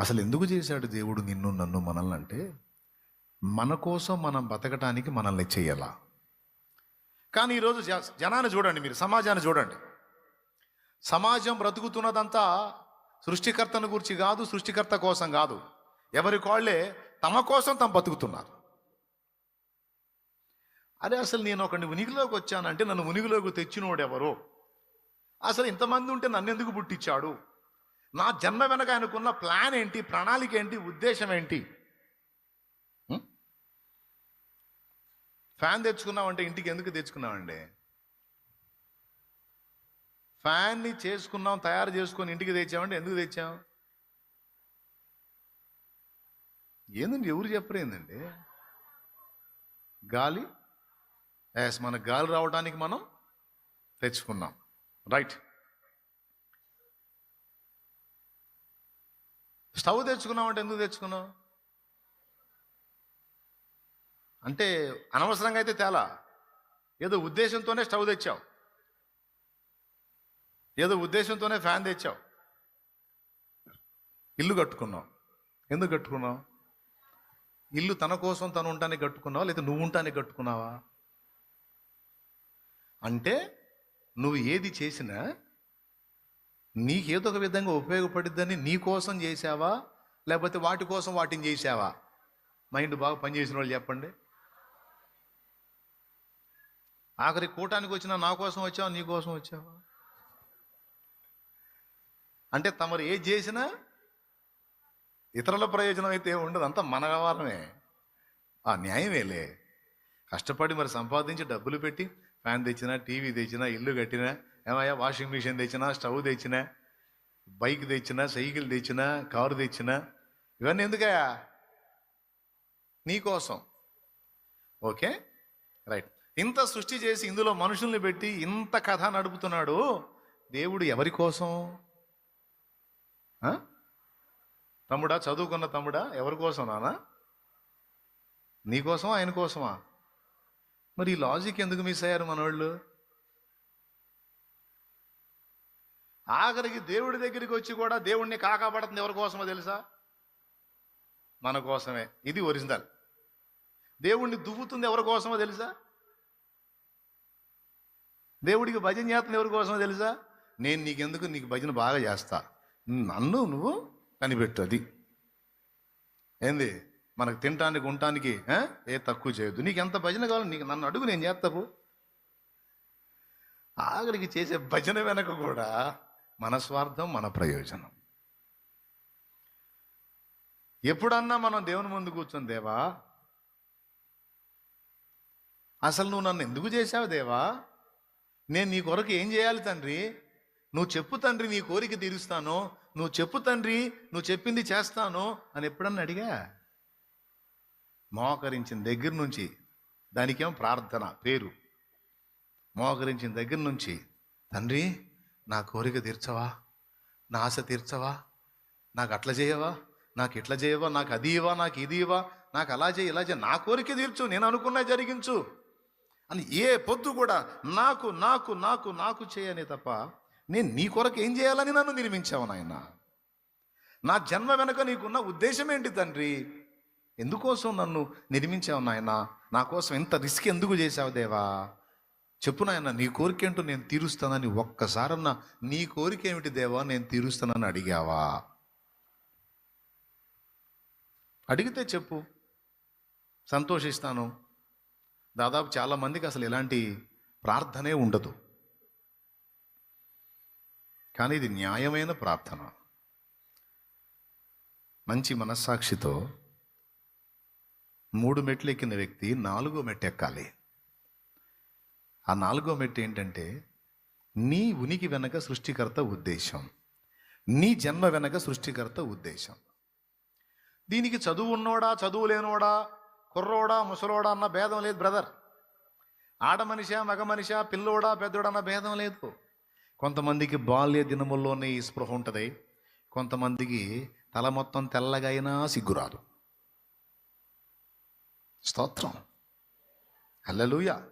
అసలు ఎందుకు చేశాడు దేవుడు నిన్ను నన్ను మనల్ని అంటే మన కోసం మనం బతకటానికి మనల్ని చేయాలా కానీ ఈరోజు జ- జనాన్ని చూడండి మీరు సమాజాన్ని చూడండి. సమాజం బ్రతుకుతున్నదంతా సృష్టికర్తను గురించి కాదు సృష్టికర్త కోసం కాదు. ఎవరి కాళ్ళే తమ కోసం తమ బతుకుతున్నారు. అదే అసలు నేను ఒకడిని ఉనికిలోకి వచ్చానంటే నన్ను ఉనికిలోకి తెచ్చినోడు అసలు ఇంతమంది ఉంటే నన్ను ఎందుకు పుట్టించాడు? నా జన్మ వెనక ఆయనకున్న ప్లాన్ ఏంటి? ప్రణాళిక ఏంటి? ఉద్దేశం ఏంటి? ఫ్యాన్ తెచ్చుకున్నామంటే ఇంటికి ఎందుకు తెచ్చుకున్నామండి ఫ్యాన్ని చేసుకున్నాం తయారు చేసుకొని ఇంటికి తెచ్చామంటే ఎందుకు తెచ్చాం? ఏందండి? ఎవరు చెప్పరు ఏందండి? గాలి? ఎస్ మన గాలి రావడానికి మనం తెచ్చుకున్నాం. రైట్. స్టవ్ తెచ్చుకున్నామంటే ఎందుకు తెచ్చుకున్నావు? అంటే అనవసరంగా అయితే తేలా. ఏదో ఉద్దేశంతోనే స్టవ్ తెచ్చావు. ఏదో ఉద్దేశంతోనే ఫ్యాన్ తెచ్చావు. ఇల్లు కట్టుకున్నావు. ఎందుకు కట్టుకున్నావు? ఇల్లు తన కోసం తను ఉండటానికి కట్టుకున్నావా? లేదా నువ్వు ఉండటానికి కట్టుకున్నావా? అంటే నువ్వు ఏది చేసినా నీకేదో ఒక విధంగా ఉపయోగపడిద్దని నీ కోసం చేసావా లేకపోతే వాటి కోసం వాటిని చేసావా మైండ్ బాగా పనిచేసిన వాళ్ళు చెప్పండి. ఆఖరి కూటానికి వచ్చినా నా కోసం వచ్చావా? నీ కోసం వచ్చావా? అంటే తమరు ఏది చేసినా ఇతరుల ప్రయోజనం అయితే ఉండదు. అంతా మన వ్యవహారమే. ఆ న్యాయమేలే. కష్టపడి మరి సంపాదించి డబ్బులు పెట్టి ఫ్యాన్ తెచ్చినా టీవీ తెచ్చినా ఇల్లు కట్టినా ఏమయ్యా వాషింగ్ మిషన్ తెచ్చినా స్టవ్ తెచ్చినా బైక్ తెచ్చినా సైకిల్ తెచ్చినా కారు తెచ్చినా ఇవన్నీ ఎందుకయ్యా? నీకోసం ఓకే? రైట్. ఇంత సృష్టి చేసి ఇందులో మనుషుల్ని పెట్టి ఇంత కథ నడుపుతున్నాడు దేవుడు ఎవరి కోసం? తమ్ముడా చదువుకున్న తమ్ముడా ఎవరి కోసం నానా? నీకోసమా ఆయన కోసమా? మరి ఈ లాజిక్ ఎందుకు మిస్ అయ్యారు మనవాళ్ళు ఆఖరికి దేవుడి దగ్గరికి వచ్చి కూడా దేవుణ్ణి కాకాపడుతుంది ఎవరి కోసమో తెలుసా? మన కోసమే. ఇది ఒరిజినల్. దేవుణ్ణి దువ్వుతుంది ఎవరి కోసమో తెలుసా? దేవుడికి భజన చేస్తుంది ఎవరి కోసమో తెలుసా? నేను నీకెందుకు నీకు భజన బాగా చేస్తా. నన్ను నువ్వు కనిపెట్టు అది ఏంది? మనకు తినటానికి ఉండటానికి ఏ తక్కువ చేయొద్దు. నీకు ఎంత భజన కావాలి నీకు నన్ను అడుగు నేను చేస్తావు ఆఖరికి చేసే భజన వెనక కూడా మన స్వార్థం మన ప్రయోజనం. ఎప్పుడన్నా మనం దేవుని ముందు కూర్చొని దేవా అసలు నువ్వు నన్ను ఎందుకు చేశావు దేవా? నేను నీ కొరకు ఏం చేయాలి తండ్రి? నువ్వు చెప్పు తండ్రి నీ కోరిక తీరుస్తాను. నువ్వు చెప్పు తండ్రి నువ్వు చెప్పింది చేస్తాను అని ఎప్పుడన్నా అడిగా? మోకరించిన దగ్గర నుంచి దానికేమో ప్రార్థన పేరు. మోకరించిన దగ్గర నుంచి తండ్రి నా కోరిక తీర్చవా? నా ఆశ తీర్చవా? నాకు అట్లా చేయవా? నాకు ఇట్లా చేయవా? నాకు అది ఇవ్వా? నాకు ఇది ఇవ్వా? నాకు అలా చేయి ఇలా చేయి. నా కోరిక తీర్చు నేను అనుకున్నా జరిగించు. అని ఏ పొద్దు కూడా నాకు నాకు నాకు నాకు చేయనే తప్ప నేను నీ కొరకు ఏం చేయాలని నన్ను నిర్మించావు నాయన? నా జన్మ వెనుక నీకున్న ఉద్దేశం ఏంటి తండ్రి? ఎందుకోసం నన్ను నిర్మించావు నాయన? నా కోసం ఇంత రిస్క్ ఎందుకు చేశావు దేవా? చెప్పు నాయన నీ కోరిక ఏంటో నేను తీరుస్తానని ఒక్కసారన్నా నీ కోరిక ఏమిటి దేవా? నేను తీరుస్తానని అడిగావా? అడిగితే చెప్పు. సంతోషిస్తాను. దాదాపు చాలా మందికి అసలు ఎలాంటి ప్రార్థనే ఉండదు. కానీ ఇది న్యాయమైన ప్రార్థన. మంచి మనస్సాక్షితో మూడు మెట్లు ఎక్కిన వ్యక్తి నాలుగో మెట్టు ఎక్కాలి. ఆ నాలుగో మెట్టు ఏంటంటే నీ ఉనికి వెనక సృష్టికర్త ఉద్దేశం. నీ జన్మ వెనక సృష్టికర్త ఉద్దేశం. దీనికి చదువు ఉన్నోడా చదువు లేనోడా కుర్రోడా ముసలోడా అన్న భేదం లేదు బ్రదర్. ఆడ మనిషా మగ మనిషా పిల్లోడా పెద్దోడా అన్న భేదం లేదు. కొంతమందికి బాల్య దినముల్లోనే ఈ స్పృహ ఉంటుంది. కొంతమందికి తల మొత్తం తెల్లగా అయినా సిగ్గురాదు. స్తోత్రం. హల్లెలూయా.